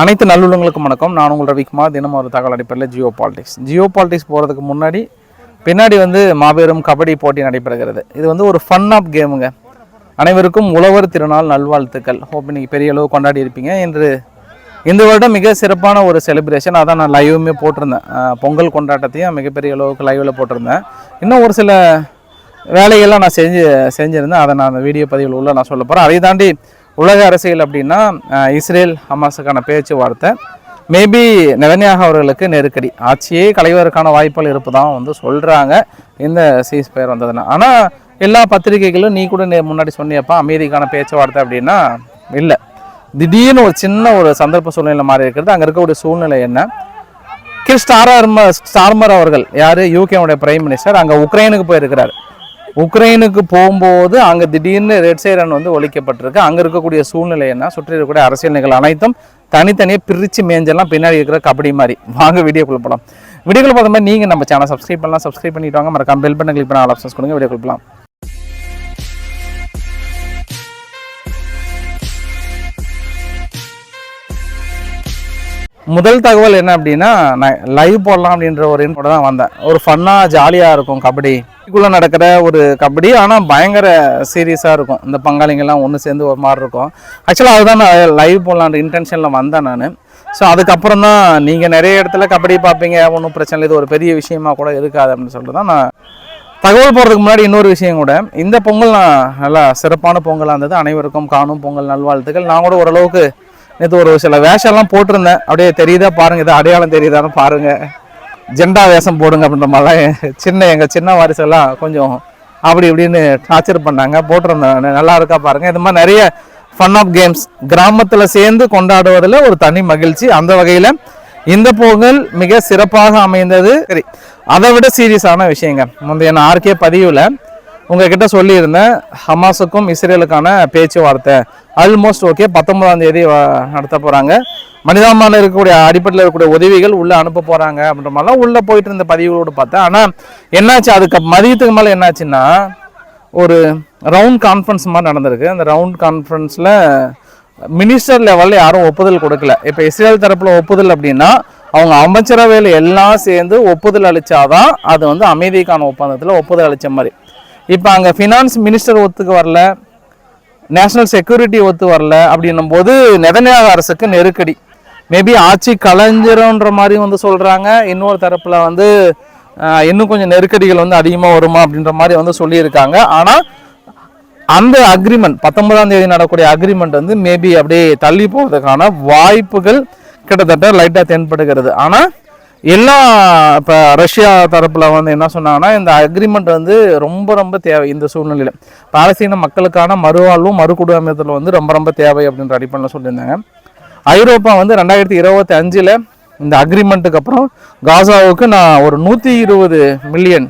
அனைத்து நல்லுள்ளங்களுக்கும் வணக்கம். நான் உங்கள் ரவிக்குமார். தினம் ஒரு தகவல் அடிப்படையில் ஜியோ பாலிடிக்ஸ். ஜியோ பாலிடிக்ஸ் போகிறதுக்கு முன்னாடி பின்னாடி வந்து மாபெரும் கபடி போட்டி நடைபெறுகிறது. இது வந்து ஒரு ஃபன் ஆஃப் கேமுங்க அனைவருக்கும் உழவர் திருநாள் நல்வாழ்த்துக்கள். ஹோப் நீங்கள் பெரிய அளவு கொண்டாடி இருப்பீங்க. என்று இந்த வருடம் மிக சிறப்பான ஒரு செலிப்ரேஷன் அதான் நான் லைவுமே போட்டிருந்தேன். பொங்கல் கொண்டாட்டத்தையும் மிகப்பெரிய அளவுக்கு லைவில் போட்டிருந்தேன். இன்னும் ஒரு சில வேலைகள்லாம் நான் செஞ்சு செஞ்சுருந்தேன். அதை நான் அந்த வீடியோ பதிவில் உள்ள நான் சொல்ல போகிறேன் அதை தாண்டி உலக அரசியல் அப்படின்னா இஸ்ரேல் ஹமாஸுக்கான பேச்சுவார்த்தை மேபி நெதன்யாக அவர்களுக்கு நெருக்கடி. ஆட்சியே கலைவதற்கான வாய்ப்புகள் இருப்பதாக வந்து சொல்கிறாங்க இந்த சீஸ் பெயர் வந்ததுன்னா. ஆனால் எல்லா பத்திரிகைகளும் நீ கூட நே- முன்னாடி சொன்னியப்பா அமைதிக்கான பேச்சுவார்த்தை அப்படின்னா இல்லை. திடீர்னு ஒரு சின்ன ஒரு சந்தர்ப்ப சூழ்நிலை மாறி இருக்கிறது. அங்கே இருக்கக்கூடிய சூழ்நிலை என்ன? கிர் ஸ்டார்மர் அவர்கள் யார்? யூகேவுடைய பிரைம் மினிஸ்டர் அங்கே உக்ரைனுக்கு போயிருக்கிறார். உக்ரைனுக்கு போகும்போது அங்கே திடீர்னு ரெட் சைரன் வந்து ஒழிக்கப்பட்டிருக்கு. அங்கே இருக்கக்கூடிய சூழ்நிலை என்ன? சுற்றி இருக்கக்கூடிய அரசியல் நிகழ்வு அனைத்தும் தனித்தனியாக பிரித்து மேஞ்செல்லாம் பின்னாடி இருக்கிற கபடி மாதிரி. வாங்க வீடியோக்குள்ள போகலாம் வீடியோக்குள்ள பார்த்த மாதிரி நீங்கள் நம்ம சேனல் சப்ஸ்கிரைப் பண்ணலாம். சப்ஸ்கிரைப் பண்ணிட்டு வாங்க. மறக்காம பெல் பட்டன் கிளிக் பண்ண ஆல் ஆப்ஷன்ஸ் கொடுங்க. வீடியோ போகலாம் முதல் தகவல் என்ன அப்படின்னா நான் லைவ் போடலாம் அப்படின்ற ஒரு கூட தான் வந்தேன். ஒரு ஃபன்னாக ஜாலியாக இருக்கும் கபடி. குள்ளே நடக்கிற ஒரு கபடி ஆனால் பயங்கர சீரியஸாக இருக்கும். இந்த பங்காளிங்கெல்லாம் ஒன்று சேர்ந்து ஒரு மாதிரி இருக்கும். ஆக்சுவலாக அதுதான் நான் லைவ் போடலான்ற இன்டென்ஷனில் வந்தேன் நான். ஸோ அதுக்கப்புறம் தான் நீங்கள் நிறைய இடத்துல கபடி பார்ப்பீங்க ஒன்றும் பிரச்சனை இல்லை இது ஒரு பெரிய விஷயமா கூட இருக்காது அப்படின்னு சொல்லிட்டு தான் நான் தகவல் போடுறதுக்கு முன்னாடி இன்னொரு விஷயம் கூட. இந்த பொங்கல் நான் நல்லா சிறப்பான பொங்கலாக இருந்தது. அனைவருக்கும் காணும் பொங்கல் நல்வாழ்த்துக்கள். நான் கூட ஓரளவுக்கு நேற்று ஒரு சில வேஷம்லாம் போட்டிருந்தேன். அப்படியே தெரியுதா பாருங்க இது அடையாளம் தெரியுதான்னு பாருங்க. ஜெண்டா வேஷம் போடுங்க அப்படின்ற மாதிரிலாம் சின்ன எங்கள் சின்ன வாரிசெல்லாம் கொஞ்சம் அப்படி இப்படின்னு டார்ச்சர் பண்ணாங்க. போட்டிருந்தேன் நல்லா இருக்கா பாருங்க. இது மாதிரி நிறைய ஃபன் ஆஃப் கேம்ஸ் கிராமத்தில் சேர்ந்து கொண்டாடுவதில் ஒரு தனி மகிழ்ச்சி. அந்த வகையில் இந்த பொங்கல் மிக சிறப்பாக அமைந்தது. சரி அதை விட சீரியஸான விஷயங்க. முந்தைய நான் ஆர்கே பதிவில் உங்ககிட்ட சொல்லியிருந்தேன் ஹமாஸுக்கும் இஸ்ரேலுக்கான பேச்சுவார்த்தை. ஆல்மோஸ்ட் ஓகே பத்தொன்பதாம் தேதி நடத்த போகிறாங்க மனிதாமான இருக்கக்கூடிய அடிப்படையில் இருக்கக்கூடிய உதவிகள் உள்ளே அனுப்ப போகிறாங்க அப்படின்ற மாதிரிலாம் உள்ளே போயிட்டு இருந்த பதிவுகளோடு பார்த்தேன். ஆனால் என்னாச்சு? அதுக்கு மதியத்துக்கு மேலே என்னாச்சுன்னா ஒரு ரவுண்ட் கான்ஃபரன்ஸ் மாதிரி நடந்திருக்கு. அந்த ரவுண்ட் கான்ஃபரன்ஸில் மினிஸ்டர் லெவலில் யாரும் ஒப்புதல் கொடுக்கல. இப்போ இஸ்ரேல் தரப்பில் ஒப்புதல் அப்படின்னா அவங்க அமைச்சரவையில் எல்லாம் சேர்ந்து ஒப்புதல் அளித்தாதான் அது வந்து அமைதிக்கான ஒப்பந்தத்தில் ஒப்புதல் அளித்த மாதிரி. இப்போ அங்கே ஃபினான்ஸ் மினிஸ்டர் ஒத்துக்கு வரல. நேஷனல் செக்யூரிட்டி ஒத்து வரல அப்படின்னும் போது நெதன்யாக அரசுக்கு நெருக்கடி. மேபி ஆட்சி கலைஞருன்ற மாதிரி வந்து சொல்கிறாங்க இன்னொரு தரப்பில் வந்து இன்னும் கொஞ்சம் நெருக்கடிகள் வந்து அதிகமாக வருமா அப்படின்ற மாதிரி வந்து சொல்லியிருக்காங்க. ஆனால் அந்த அக்ரிமெண்ட் பத்தொன்பதாம் தேதி நடக்கூடிய அக்ரிமெண்ட் வந்து மேபி அப்படியே தள்ளி போகிறதுக்கான வாய்ப்புகள் கிட்டத்தட்ட லைட்டாக தென்படுகிறது. ஆனால் எல்லா இப்போ ரஷ்யா தரப்பில் வந்து என்ன சொன்னாங்கன்னா இந்த அக்ரிமெண்ட் வந்து ரொம்ப ரொம்ப தேவை இந்த சூழ்நிலையில். பாலஸ்தீன மக்களுக்கான மறுவாழ்வும் மறுகுடியமைத்தல் வந்து ரொம்ப ரொம்ப தேவை அப்படின்ற அடிப்படையில் சொல்லியிருந்தாங்க. ஐரோப்பா வந்து ரெண்டாயிரத்தி இருபத்தி அஞ்சில் இந்த அக்ரிமெண்ட்டுக்கு அப்புறம் காசாவுக்கு நான் ஒரு நூற்றி இருபது மில்லியன்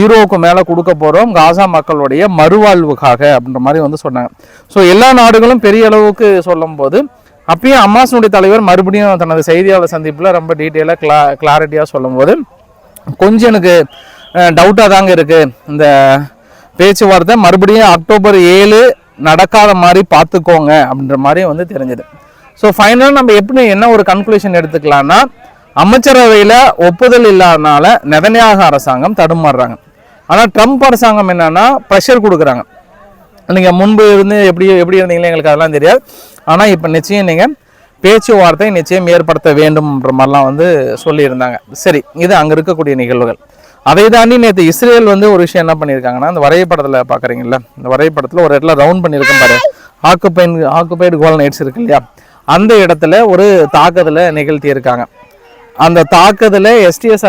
யூரோவுக்கு மேலே கொடுக்க போகிறோம் காசா மக்களுடைய மறுவாழ்வுக்காக அப்படின்ற மாதிரி வந்து சொன்னாங்க. ஸோ எல்லா நாடுகளும் பெரிய அளவுக்கு சொல்லும்போது அப்பயும் அம்மாசனுடைய தலைவர் மறுபடியும் தனது செய்தியாளர் சந்திப்பில் ரொம்ப டீட்டெயிலாக கிளா கிளாரிட்டியாக சொல்லும்போது கொஞ்சம் எனக்கு டவுட்டாக தாங்க இருக்குது இந்த பேச்சுவார்த்தை மறுபடியும் அக்டோபர் ஏழு நடக்காத மாதிரி பார்த்துக்கோங்க அப்படின்ற மாதிரி வந்து தெரிஞ்சது. ஸோ ஃபைனலாக நம்ம எப்படி என்ன ஒரு கன்க்ளூஷன் எடுத்துக்கலாம்னா அமைச்சரவையில் ஒப்புதல் இல்லாதனால நெதன்யாக அரசாங்கம் தடுமாறுறாங்க. ஆனால் ட்ரம்ப் அரசாங்கம் என்னன்னா ப்ரெஷர் கொடுக்குறாங்க. நீங்கள் முன்பு இருந்து எப்படி எப்படி இருந்தீங்களோ எங்களுக்கு அதெல்லாம் தெரியாது. ஆனால் இப்போ நிச்சயம் நீங்கள் பேச்சுவார்த்தை நிச்சயம் ஏற்படுத்த வேண்டும்ன்ற மாதிரிலாம் வந்து சொல்லியிருந்தாங்க. சரி இது அங்கே இருக்கக்கூடிய நிகழ்வுகள். அதை தாண்டி நேற்று இஸ்ரேல் வந்து ஒரு விஷயம் என்ன பண்ணியிருக்காங்கன்னா அந்த வரைபடத்தில் பார்க்குறீங்கல்ல இந்த வரைபடத்தில் ஒரு இடத்துல ரவுண்ட் பண்ணியிருக்கோம் பாரு. ஆக்குப்பைன் ஆக்குப்பைடு கோல் நைட்ஸ் இருக்கு இல்லையா? அந்த இடத்துல ஒரு தாக்குதலை நிகழ்த்தியிருக்காங்க. அந்த தாக்குதலை எஸ்டிஎஸ்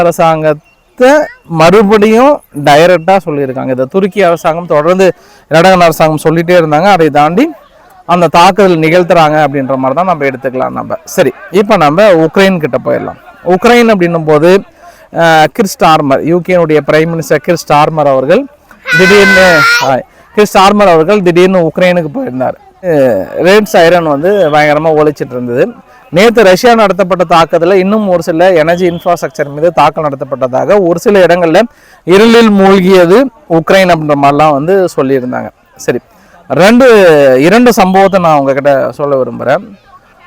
கருத்தை மறுபடியும் டைரக்டாக சொல்லியிருக்காங்க. இதை துருக்கி அரசாங்கம் தொடர்ந்து இரடகன் அரசாங்கம் சொல்லிகிட்டே இருந்தாங்க. அதை தாண்டி அந்த தாக்குதல் நிகழ்த்துறாங்க அப்படின்ற மாதிரி தான் நம்ம எடுத்துக்கலாம் நம்ம. சரி இப்போ நம்ம உக்ரைன் கிட்ட போயிடலாம். உக்ரைன் அப்படின்னும் போது அஹ், கிர் ஸ்டார்மர் யூகேனுடைய பிரைம் மினிஸ்டர் கிர் ஸ்டார்மர் அவர்கள் திடீர்னு கிர் ஸ்டார்மர் அவர்கள் திடீர்னு உக்ரைனுக்கு போயிருந்தார். ரெட் சைரன் வந்து பயங்கரமாக ஒழிச்சிட்டு இருந்தது. நேற்று ரஷ்யா நடத்தப்பட்ட தாக்குதலில் இன்னும் ஒரு சில எனர்ஜி இன்ஃப்ராஸ்ட்ரக்சர் மீது தாக்கல் நடத்தப்பட்டதாக ஒரு சில இடங்களில் இருளில் மூழ்கியது உக்ரைன் அப்படின்ற மாதிரிலாம் வந்து சொல்லியிருந்தாங்க. சரி ரெண்டு இரண்டு சம்பவத்தை நான் உங்ககிட்ட சொல்ல விரும்புகிறேன்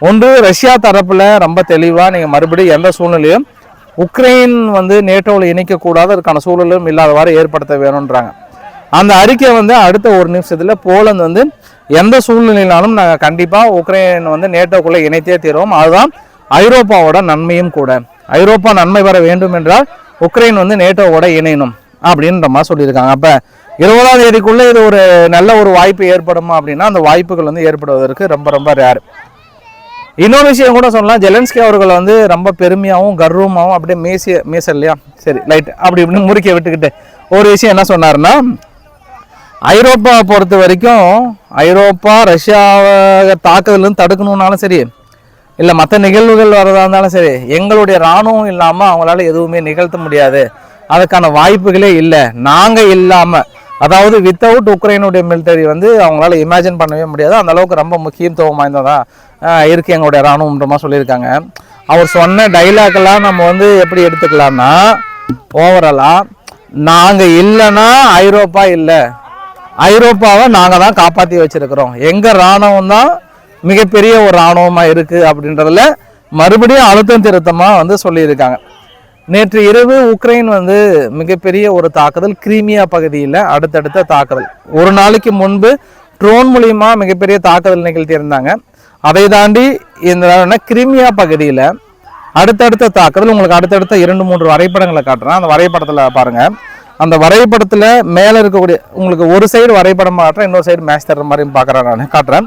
ஒன்று ரஷ்யா தரப்பில் ரொம்ப தெளிவாக நீங்கள் மறுபடியும் எந்த சூழ்நிலையும் உக்ரைன் வந்து நேட்டோவில் இணைக்கக்கூடாது அதுக்கான சூழலும் இல்லாதவாறு ஏற்படுத்த வேணுன்றாங்க அந்த அறிக்கை வந்து அடுத்த ஒரு நிமிஷத்தில் போலந்து வந்து எந்த சூழ்நிலையினாலும் நாங்கள் கண்டிப்பாக உக்ரைன் வந்து நேட்டோக்குள்ளே இணைத்தே தீருவோம். அதுதான் ஐரோப்பாவோட நன்மையும் கூட. ஐரோப்பா நன்மை பெற வேண்டும் என்றால் உக்ரைன் வந்து நேட்டோவோட இணையணும் அப்படின்ற மாதிரி சொல்லியிருக்காங்க. அப்போ இருபதாம் தேதிக்குள்ளே இது ஒரு நல்ல ஒரு வாய்ப்பு ஏற்படுமா அப்படின்னா அந்த வாய்ப்புகள் வந்து ஏற்படுவதற்கு ரொம்ப ரொம்ப ரேர் இன்னொரு விஷயம் கூட சொல்லலாம். ஜெலன்ஸ்கி அவர்கள் வந்து ரொம்ப பெருமையாகவும் கர்வமாகவும் அப்படியே மேசிய மேச இல்லையா? சரி லைட் அப்படி இப்படின்னு முறிக்க விட்டுக்கிட்டு ஒரு விஷயம் என்ன சொன்னார்னா ஐரோப்பா பொறுத்த வரைக்கும் ஐரோப்பா ரஷ்யாவை தாக்குதலும் தடுக்கணும்னாலும் சரி இல்லை மற்ற நிகழ்வுகள் வரதா இருந்தாலும் சரி எங்களுடைய இராணுவம் இல்லாமல் அவங்களால எதுவுமே நிகழ்த்த முடியாது. அதுக்கான வாய்ப்புகளே இல்லை. நாங்கள் இல்லாமல் அதாவது வித்தவுட் உக்ரைனுடைய மிலிட்டரி வந்து அவங்களால இமேஜின் பண்ணவே முடியாது. அந்த அளவுக்கு ரொம்ப முக்கியத்துவம் வாய்ந்ததாக இருக்குது எங்களுடைய இராணுவம்ன்ற சொல்லியிருக்காங்க. அவர் சொன்ன டைலாக்லாம் நம்ம வந்து எப்படி எடுத்துக்கலாம்னா ஓவராலாக நாங்கள் இல்லைன்னா ஐரோப்பா இல்லை. ஐரோப்பாவை நாங்கள் தான் காப்பாற்றி வச்சுருக்கிறோம். எங்கள் இராணுவம் தான் மிகப்பெரிய ஒரு இராணுவமாக இருக்குது அப்படின்றதுல மறுபடியும் அழுத்தம் திருத்தமாக வந்து சொல்லியிருக்காங்க. நேற்று இரவு உக்ரைன் வந்து மிகப்பெரிய ஒரு தாக்குதல் கிரீமியா பகுதியில் அடுத்தடுத்த தாக்குதல். ஒரு நாளைக்கு முன்பு ட்ரோன் மூலியமா மிகப்பெரிய தாக்குதல் நிகழ்த்தியிருந்தாங்க அதை தாண்டி இந்த கிரிமியா பகுதியில் அடுத்தடுத்த தாக்குதல் உங்களுக்கு அடுத்தடுத்த இரண்டு மூன்று வரைபடங்களை காட்டுறேன். அந்த வரைபடத்தில் பாருங்கள் அந்த வரைபடத்தில் மேலே இருக்கக்கூடிய உங்களுக்கு ஒரு சைடு வரைபடம் காட்டுறேன் இன்னொரு சைடு மேட்ச் தர்ற மாதிரியும் பார்க்குறேன் நான் காட்டுறேன்.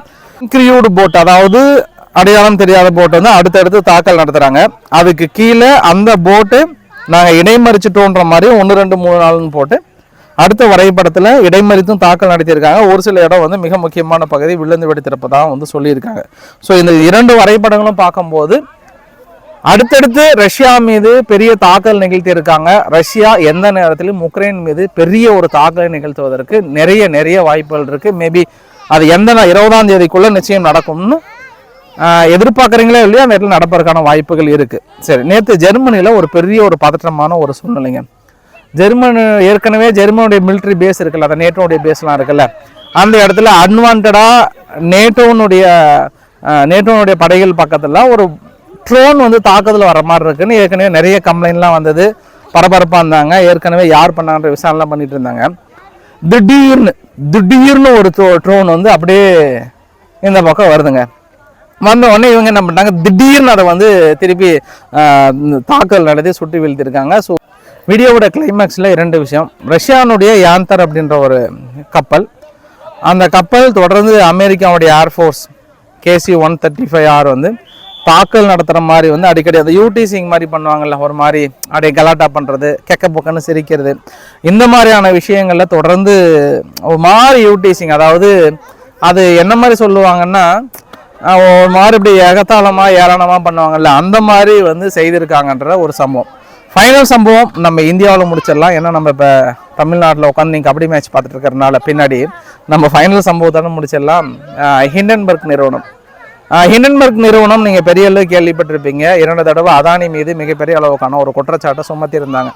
கிரியூடு போட் அதாவது அடையாளம் தெரியாத போட் வந்து அடுத்தடுத்து தாக்கல் நடத்துகிறாங்க அதுக்கு கீழே அந்த போட்டு நாங்கள் இடைமறிச்சிட்டோன்ற மாதிரி ஒன்று ரெண்டு மூணு நாள்னு போட்டு அடுத்த வரைபடத்தில் இடைமறித்தும் தாக்கல் நடத்தியிருக்காங்க. ஒரு சில இடம் வந்து மிக முக்கியமான பகுதி விழுந்து வெடித்திருப்பதாக வந்து சொல்லியிருக்காங்க. ஸோ இந்த இரண்டு வரைபடங்களும் பார்க்கும்போது அடுத்தடுத்து ரஷ்யா மீது பெரிய தாக்கல் நிகழ்த்தி இருக்காங்க ரஷ்யா எந்த நேரத்திலும் உக்ரைன் மீது பெரிய ஒரு தாக்கலை நிகழ்த்துவதற்கு நிறைய நிறைய வாய்ப்புகள் இருக்கு. மேபி அது எந்த இருபதாம் தேதிக்குள்ள நிச்சயம் நடக்கும்னு ஆஹ், எதிர்பார்க்குறீங்களே இல்லையா அந்த இடத்துல நடப்பதற்கான வாய்ப்புகள் இருக்கு. சரி நேற்று ஜெர்மனியில் ஒரு பெரிய ஒரு பதற்றமான ஒரு சூழ்நிலைங்க. ஜெர்மன் ஏற்கனவே ஜெர்மனுடைய மிலிட்ரி பேஸ் இருக்குல்ல அந்த நேட்டோடைய பேஸ்லாம் இருக்குல்ல அந்த இடத்துல அன்வான்டாக நேட்டோனுடைய நேட்டோனுடைய படைகள் பக்கத்தில் ஒரு ட்ரோன் வந்து தாக்குதல் வர மாதிரி இருக்குன்னு ஏற்கனவே நிறைய கம்ப்ளைண்ட்லாம் வந்தது. பரபரப்பாக இருந்தாங்க. ஏற்கனவே யார் பண்ணான்ற விசாரணைலாம் பண்ணிட்டு இருந்தாங்க. திடீர்னு திடீர்னு ஒரு ட்ரோன் வந்து அப்படியே இந்த பக்கம் வருதுங்க. வந்த உடனே இவங்க என்ன பண்ணிட்டாங்க? திடீர்னு அதை வந்து திருப்பி தாக்கல் நடத்தி சுட்டு வீழ்த்திருக்காங்க. ஸோ வீடியோவோட கிளைமேக்ஸில் இரண்டு விஷயம். ரஷ்யானுடைய யாந்தர் அப்படின்ற ஒரு கப்பல். அந்த கப்பல் தொடர்ந்து அமெரிக்காவுடைய air force KC one thirty five R வந்து தாக்கல் நடத்துகிற மாதிரி வந்து அடிக்கடி அந்த யூடிசிங் மாதிரி பண்ணுவாங்கள்ல ஒரு மாதிரி அப்படியே கலாட்டா பண்ணுறது கெக்க பொக்கன்னு சிரிக்கிறது. இந்த மாதிரியான விஷயங்களில் தொடர்ந்து ஒரு மாதிரி யூடிசிங் அதாவது அது என்ன மாதிரி சொல்லுவாங்கன்னா ஒரு மாதிரி இப்படி ஏகத்தாளமாக ஏராளமாக பண்ணுவாங்கல்ல அந்த மாதிரி வந்து செய்திருக்காங்கன்ற ஒரு சம்பவம். ஃபைனல் சம்பவம் நம்ம இந்தியாவில் முடிச்சிடலாம். ஏன்னா நம்ம இப்போ தமிழ்நாட்டில் உட்காந்து நீங்கள் கபடி மேட்ச் பார்த்துட்டு இருக்கிறனால பின்னாடி நம்ம ஃபைனல் சம்பவத்தான முடிச்சிடலாம். ஹிண்டன்பர்க் நிறுவனம். ஹிண்டன்பர்க் நிறுவனம் நீங்கள் பெரிய அளவு கேள்விப்பட்டிருப்பீங்க. இரண்டு தடவை அதானி மீது மிகப்பெரிய அளவுக்கான ஒரு குற்றச்சாட்டை சுமத்தியிருந்தாங்க.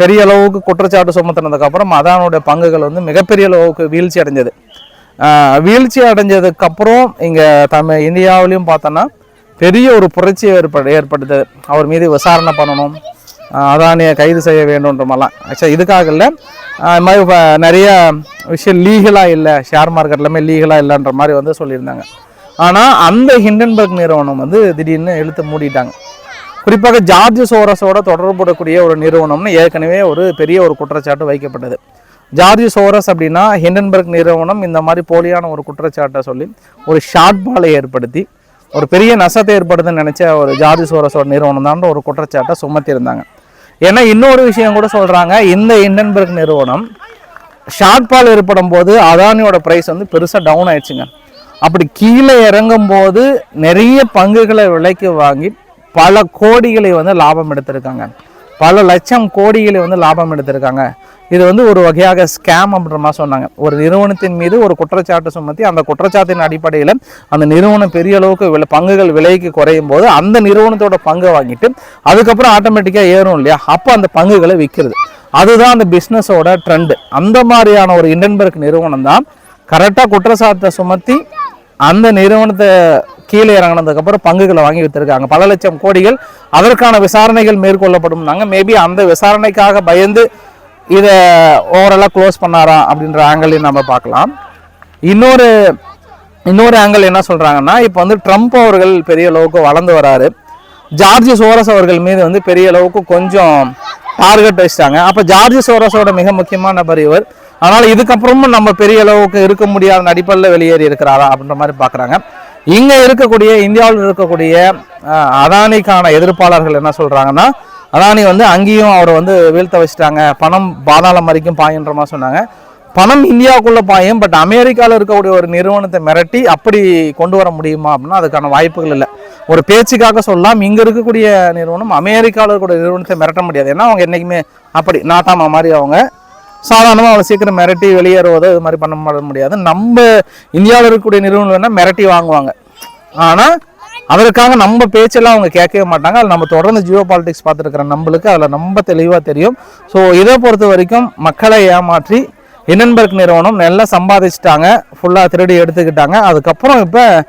பெரிய அளவுக்கு குற்றச்சாட்டு சுமத்தினதுக்கப்புறம் அதானுடைய பங்குகள் வந்து மிகப்பெரிய அளவுக்கு வீழ்ச்சி அடைஞ்சது. வீழ்ச்சி அடைஞ்சதுக்கப்புறம் இங்கே தமிழ் இந்தியாவிலையும் பார்த்தோன்னா பெரிய ஒரு புரட்சி ஏற்படு ஏற்படுது. அவர் மீது விசாரணை பண்ணணும். அதானியை கைது செய்ய வேண்டும்ன்ற மாதிரிலாம் ஆக்சுவலாக இதுக்காக இல்லை. ஆஹ் இது மாதிரி இப்போ நிறைய விஷயம் லீகலாக இல்லை. ஷேர் மார்க்கெட்லாமே லீகலாக இல்லைன்ற மாதிரி வந்து சொல்லியிருந்தாங்க. ஆனால் அந்த ஹிண்டன்பர்க் நிறுவனம் வந்து திடீர்னு எழுத்து மூடிட்டாங்க. குறிப்பாக ஜார்ஜ் சோரஸோட தொடர்புடக்கூடிய ஒரு நிறுவனம்னு ஏற்கனவே ஒரு பெரிய ஒரு குற்றச்சாட்டு வைக்கப்பட்டது. ஜார்ஜ் சோரஸ் அப்படின்னா ஹிண்டன்பர்க் நிறுவனம் இந்த மாதிரி போலியான ஒரு குற்றச்சாட்டை சொல்லி ஒரு ஷார்ட் பாலை ஏற்படுத்தி ஒரு பெரிய நஷ்டத்தை ஏற்படுதுன்னு நினச்ச ஒரு ஜார்ஜ் சோரஸோட நிறுவனம் தான் ஒரு குற்றச்சாட்டை சுமத்தியிருந்தாங்க. ஏன்னா இன்னொரு விஷயம் கூட சொல்கிறாங்க இந்த ஹிண்டன்பர்க் நிறுவனம் ஷார்ட் பால் ஏற்படும் போது அதானியோட ப்ரைஸ் வந்து பெருசாக டவுன் ஆயிடுச்சுங்க. அப்படி கீழே இறங்கும் போது நிறைய பங்குகளை விலைக்கு வாங்கி பல கோடிகளை வந்து லாபம் எடுத்திருக்காங்க. பல லட்சம் கோடிகளை வந்து லாபம் எடுத்திருக்காங்க. இது வந்து ஒரு வகையாக ஸ்கேம் அப்படின்ற மாதிரி சொன்னாங்க. ஒரு நிறுவனத்தின் மீது ஒரு குற்றச்சாட்டு சுமத்தி அந்த குற்றச்சாட்டின் அடிப்படையில் அந்த நிறுவனம் பெரிய அளவுக்கு விலை பங்குகள் விலைக்கு குறையும் போது அந்த நிறுவனத்தோட பங்கை வாங்கிட்டு அதுக்கப்புறம் ஆட்டோமேட்டிக்காக ஏறும் இல்லையா? அப்போ அந்த பங்குகளை விற்கிறது அதுதான் அந்த பிஸ்னஸோட ட்ரெண்டு அந்த மாதிரியான ஒரு இண்டன்பர்க் நிறுவனம் தான் கரெக்டாக குற்றச்சாட்டை சுமத்தி அந்த நிறுவனத்தை கீழே இறங்கினதுக்கப்புறம் பங்குகளை வாங்கி வித்துருக்காங்க. பல லட்சம் கோடிகள் அதற்கான விசாரணைகள் மேற்கொள்ளப்படும்னாங்க மேபி அந்த விசாரணைக்காக பயந்து இதை ஓவரலாக க்ளோஸ் பண்ணாரா அப்படின்ற ஆங்கிளையும் நம்ம பார்க்கலாம். இன்னொரு இன்னொரு ஆங்கிள் என்ன சொல்கிறாங்கன்னா இப்போ வந்து ட்ரம்ப் அவர்கள் பெரிய அளவுக்கு வளர்ந்து வராரு. ஜார்ஜ் சோரஸ் அவர்கள் மீது வந்து பெரிய அளவுக்கு கொஞ்சம் டார்கெட் வச்சிட்டாங்க. அப்போ ஜார்ஜ் சோரஸோட மிக முக்கியமான நபர் இவர். அதனால் இதுக்கப்புறமும் நம்ம பெரிய அளவுக்கு இருக்க முடியாத அடிப்படையில் வெளியேறி இருக்கிறாரா அப்படின்ற மாதிரி பார்க்குறாங்க. இங்கே இருக்கக்கூடிய இந்தியாவில் இருக்கக்கூடிய அதானிக்கான எதிர்ப்பாளர்கள் என்ன சொல்கிறாங்கன்னா அதானி வந்து அங்கேயும் அவரை வந்து வீழ்த்த வச்சுட்டாங்க. பணம் பாதாளம் வரைக்கும் பாயின்ற மாதிரி சொன்னாங்க. பணம் இந்தியாவுக்குள்ளே பாயும் பட் அமெரிக்காவில் இருக்கக்கூடிய ஒரு நிறுவனத்தை மிரட்டி அப்படி கொண்டு வர முடியுமா அப்படின்னா அதுக்கான வாய்ப்புகள் இல்லை. ஒரு பேச்சுக்காக சொல்லலாம் இங்கே இருக்கக்கூடிய நிறுவனம் அமெரிக்காவில் இருக்கக்கூடிய நிறுவனத்தை மிரட்ட முடியாது. ஏன்னா அவங்க என்றைக்குமே அப்படி நாட்டாமா மாதிரி அவங்க சாதாரணமாக அவ்வளோ சீக்கிரம் மிரட்டி வெளியேறுவதோ இது மாதிரி பண்ண ம- முடியாது. நம்ம இந்தியாவில் இருக்கக்கூடிய நிறுவனம் வேணால் மிரட்டி வாங்குவாங்க. ஆனால் அதற்காக நம்ம பேச்செல்லாம் அவங்க கேட்கவே மாட்டாங்க. அதில் நம்ம தொடர்ந்து ஜியோ பாலிடிக்ஸ் பார்த்துருக்குற நம்மளுக்கு அதில் ரொம்ப தெளிவாக தெரியும். ஸோ இதை பொறுத்த வரைக்கும் மக்களை ஏமாற்றி இன்னன்பர்க் நிறுவனம் நல்லா சம்பாதிச்சிட்டாங்க. ஃபுல்லாக திருடி எடுத்துக்கிட்டாங்க. அதுக்கப்புறம் இப்போ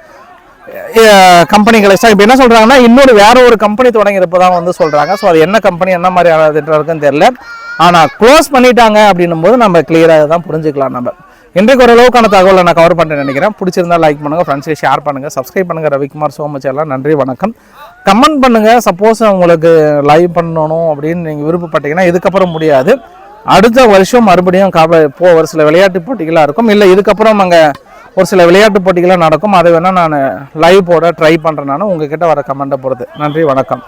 கம்பெனிகளை இப்போ என்ன சொல்கிறாங்கன்னா இன்னொரு வேற ஒரு கம்பெனி தொடங்கியிருப்போ வந்து சொல்கிறாங்க ஸோ அது என்ன கம்பெனி என்ன மாதிரி இருக்குன்னு தெரியல. ஆனால் க்ளோஸ் பண்ணிட்டாங்க அப்படின்னும் போது நம்ம கிளியராக தான் புரிஞ்சுக்கலாம் நம்ம. இன்றைக்கு ஓரளவுக்கான தகவலை நான் கவர் பண்ணுறேன் நினைக்கிறேன். பிடிச்சிருந்தா லைக் பண்ணுங்கள் ஃப்ரெண்ட்ஸை ஷேர் பண்ணுங்கள் சப்ஸ்கிரைப் பண்ணுங்கள் ரவிக்குமார் சோமச் எல்லாம் நன்றி வணக்கம். கமெண்ட் பண்ணுங்கள் சப்போஸ் உங்களுக்கு லைவ் பண்ணணும் அப்படின்னு நீங்கள் விருப்பப்பட்டீங்கன்னா இதுக்கப்புறம் முடியாது. அடுத்த வருஷம் மறுபடியும் கப போ ஒரு சில விளையாட்டு போட்டிகளாக இருக்கும். இல்லை இதுக்கப்புறம் அங்கே ஒரு சில விளையாட்டு போட்டிகளாக நடக்கும். அதை வேணால் நான் லைவ் போட ட்ரை பண்ணுறேன் நான். உங்ககிட்ட வர கமெண்ட்டை பொறுத்து. நன்றி வணக்கம்.